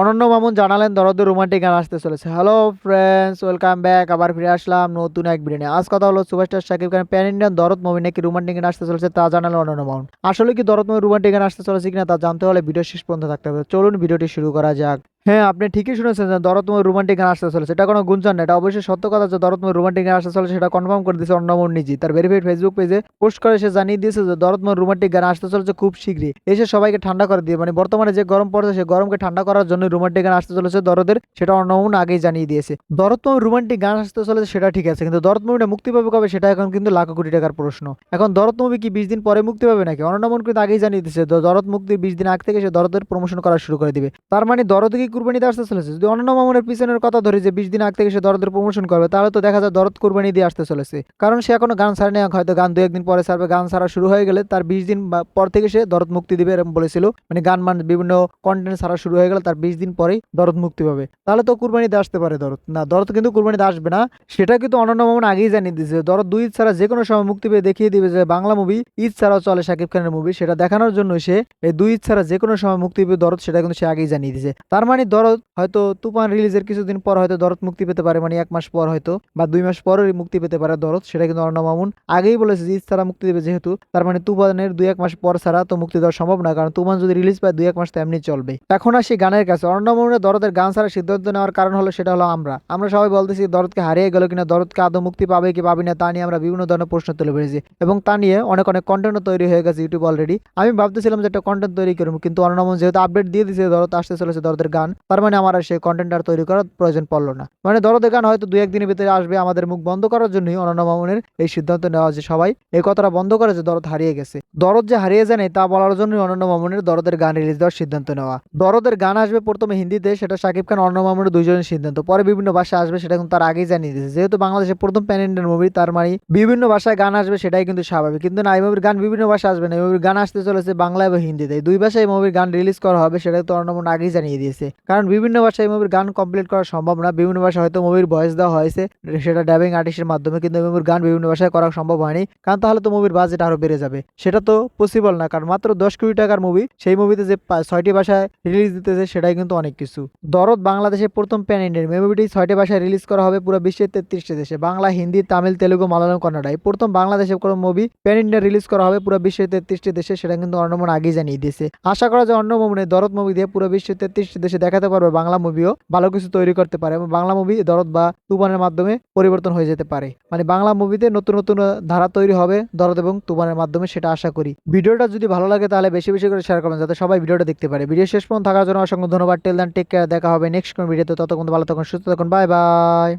অনন্য মামুন জানালেন, দরদ রোমান্টিক গান আসতে চলেছে। হ্যালো ফ্রেন্ডস ওয়েলকাম ব্যাক আবার ফিরে আসলাম নতুন এক বিরিয়ানি আজ কথা হলো superstar Shakib Khan pan Indian Dorod movie নাকি রোমান্টিক গান আসতে চলেছে তা জানালেন অনন্য মামুন। আসলে কি দরদ মুভি রোমান্টিক গান আসতে চলেছে কিনা তা জানতে হলে ভিডিও শেষ পর্যন্ত থাকতে হবে। চলুন ভিডিওটি শুরু করা যাক। হ্যাঁ আপনি ঠিকই শুনেছেন যে দরদ মুভি রোমান্টিক গান আসতে চলেছে। এটা কোনো গুঞ্জন না, এটা অবশ্যই সত্য কথা যে দরদ মুভি রোমান্টিক গান আসতে চলেছে, সেটা কনফার্ম করে দিয়েছে অন্য মামুন নিজেই। তার ভেরিফাইড ফেসবুক পেজে পোস্ট করে সে জানিয়ে দিয়েছে যে দরদ মুভি রোমান্টিক গান আসতে চলেছে খুব শীঘ্রই। এসে সবাইকে ঠান্ডা করে দিয়ে মানে বর্তমানে যে গরম পড়ছে, সে গরমকে ঠান্ডা করার জন্য রোমান্টিক গান আসতে চলেছে দরদের, সেটা অন্য মামুন আগেই জানিয়ে দিয়েছে। দরদ মুভি রোমান্টিক গান আসতে চলেছে, সেটা ঠিক আছে, কিন্তু দরদ মুভিটা মুক্তি পাবে কবে, সেটা এখন কিন্তু লাখো কোটি টাকার প্রশ্ন। এখন দরদ মুভি কি বিশ দিন পরে মুক্তি পাবে নাকি? অন্য মামুন কিন্তু আগেই জানিয়ে দিয়েছে দরদ মুক্তির বিশ দিন আগ থেকে সে দরদের প্রমোশন করা শুরু করে দিবে। তার মানে দরদ কি কুরবানিতে আসতে চলেছে। যদি অন্য মামুনের পিছনের কথা ধরি যে বিশ দিন আগ থেকে সে দরদের প্রমোশন করবে, তাহলে তো দেখা যায় দরদ কুরবানি দিয়ে আসতে চলেছে। কারণ সে এখনও গান ছাড়েনি হয়তো গান দু একদিন পরে ছাড়বে, গান ছাড়া শুরু হয়ে গেলে তার বিশ দিন পর থেকে সে দরদ মুক্তি দিবে এরকম বলেছিল। মানে গান মান বিভিন্ন কন্টেন্ট ছাড়া শুরু হয়ে গেলে তার বিশ দিন পরেই দরদ মুক্তি পাবে। তাহলে তো কুরবানিতে আসতে পারে দরদ। না, দরদ কিন্তু কুরবানিতে আসবে না। সেটা কিন্তু অনন্য মামুন আগেই জানিয়ে দিয়েছে। দরদ দুই ছাড়া যে কোনো সময় মুক্তি পেয়ে দেখিয়ে দিবে যে বাংলা মুভি ঈদ ছাড়াও চলে শাকিব খানের মুভি সেটা দেখানোর জন্য সে এই দুই ছাড়া যে কোনো সময় মুক্তি পেয়ে দরদ, সেটা কিন্তু সে আগেই জানিয়ে দিয়েছে। তার মানে দরদ হয়তো তুফান রিলিজের কিছুদিন পর হয়তো দরদ মুক্তি পেতে পারে মানে এক মাস পর হয়তো, বা দুই মাস পরই মুক্তি পেতে পারে দরদ, সেটা কিন্তু অর্ণব মামুন আগেই বলেছে যে ছাড়া মুক্তি দেবে যেহেতু, তার মানে তুফানের দুই এক মাস পর ছাড়া তো মুক্তি দেওয়া সম্ভব না কারণ তুফান যদি রিলিজ পায় দুই এক মাস তো এমনি চলবে। এখন আসি গানের কাছে, অর্ণব মামুনের দরদের গান ছাড়া সিদ্ধান্ত নেওয়ার কারণ হলো, সেটা হলো আমরা। আমরা সবাই বলতেছি দরদকে হারিয়ে গেল কিনা, দরদকে আদৌ মুক্তি পাবে কি পাবে না, তা নিয়ে আমরা বিভিন্ন ধরনের প্রশ্ন তুলে পেরেছি এবং তা নিয়ে অনেক অনেক কন্টেন্টও তৈরি হয়ে গেছে ইউটিউব অলরেডি আমি ভাবতেছিলাম যে একটা কন্টেন্ট তৈরি করব, কিন্তু অর্ণমন যেহেতু আপডেট দিয়ে দিয়েছে, দরদ আসতে চলেছে দরদের গান তার মানে আমার আর সেই কন্টেন্ট আর তৈরি করার প্রয়োজন পড়ল না। মানে দরদের গান হয়তো দুই একদিনের ভিতরে আসবে, আমাদের মুখ বন্ধ করার জন্যই অনন্য মামুনের এই সিদ্ধান্ত নেওয়া যে সবাই। এই কথাটা বন্ধ করে যে দরদ হারিয়ে গেছে। দরদ যে হারিয়ে যায় তা বলার জন্যই অনন্য মামুনের দরদের গান রিলিজ দেওয়ার সিদ্ধান্ত নেওয়া। দরদের গান আসবে প্রথমে হিন্দিতে, সেটা শাকিব খান অর্ণ মামুনের দুইজনের সিদ্ধান্ত। পরে বিভিন্ন ভাষায় আসবে, সেটা কিন্তু তার আগেই জানিয়ে দিয়েছে। যেহেতু বাংলাদেশের প্রথম প্যান ইন্ডিয়ান মুভি তার মানে বিভিন্ন ভাষায় গান আসবে, সেটাই কিন্তু স্বাভাবিক। কিন্তু না, এই মুভির গান বিভিন্ন ভাষায় আসবে না। এই মুভির গান আসতে চলেছে বাংলা এবং হিন্দিতে। দুই ভাষায় এই মুভির গান রিলিজ করা হবে, সেটা তো অর্ণমন আগেই জানিয়ে দিয়েছে। কারণ বিভিন্ন ভাষায় মুভির গান কমপ্লিট করা সম্ভব না। বিভিন্ন ভাষায় হয়তো মুভির ভয়েস দেওয়া হয়েছে, সেটা ডাবিং আর্টিস্টের মাধ্যমে, কিন্তু মুভির গান বিভিন্ন ভাষায় করা সম্ভব হয়নি। কারণ তাহলে তো মুভির বাজেট আরও বেড়ে যাবে। সেটা তো পসিবল না, কারণ মাত্র দশ কোটি টাকার মুভি সেই মুভিতে যে ছয়টি ভাষায় রিলিজ দিতেছে, সেটাই কিন্তু অনেক কিছু। দরদ বাংলাদেশের প্রথম প্যান ইন্ডিয়ান মুভিটি ছয়টি ভাষায় রিলিজ করা হবে পুরো বিশ্বের তেত্রিশটি দেশে। বাংলা, হিন্দি, তামিল, তেলুগু, মালায়ালাম, কন্নড়া। এই প্রথম বাংলাদেশে কোনো মুভি প্যান ইন্ডিয়া রিলিজ করা হবে পুরো বিশ্বের তেত্রিশটি দেশে, সেটা কিন্তু অর্ণমন আগেই জানিয়ে দিয়েছে। আশা করা যায় অন্য মুভি দরদ মুভি দিয়ে পুরো বিশ্বের তেত্রিশটি দেশে দেখাতে পারবে, বাংলা মুভিও ভালো কিছু তৈরি করতে পারে এবং বাংলা মুভি দরদ বা তুফানের মাধ্যমে পরিবর্তন হয়ে যেতে পারে। মানে বাংলা মুভিতে নতুন নতুন ধারা তৈরি হবে দরদ এবং তুফানের মাধ্যমে, সেটা আশা করি। ভিডিওটা যদি ভালো লাগে তাহলে বেশি বেশি করে শেয়ার করবেন, যাতে সবাই ভিডিওটা দেখতে পারে। ভিডিও শেষ পর্যন্ত থাকার জন্য অসংখ্য ধন্যবাদ। টেল দেন টেক কেয়ার দেখা হবে নেক্সট কোন ভিডিওতে ততক্ষণ ভালো থাকুন, সুস্থ থাকুন বাই বাই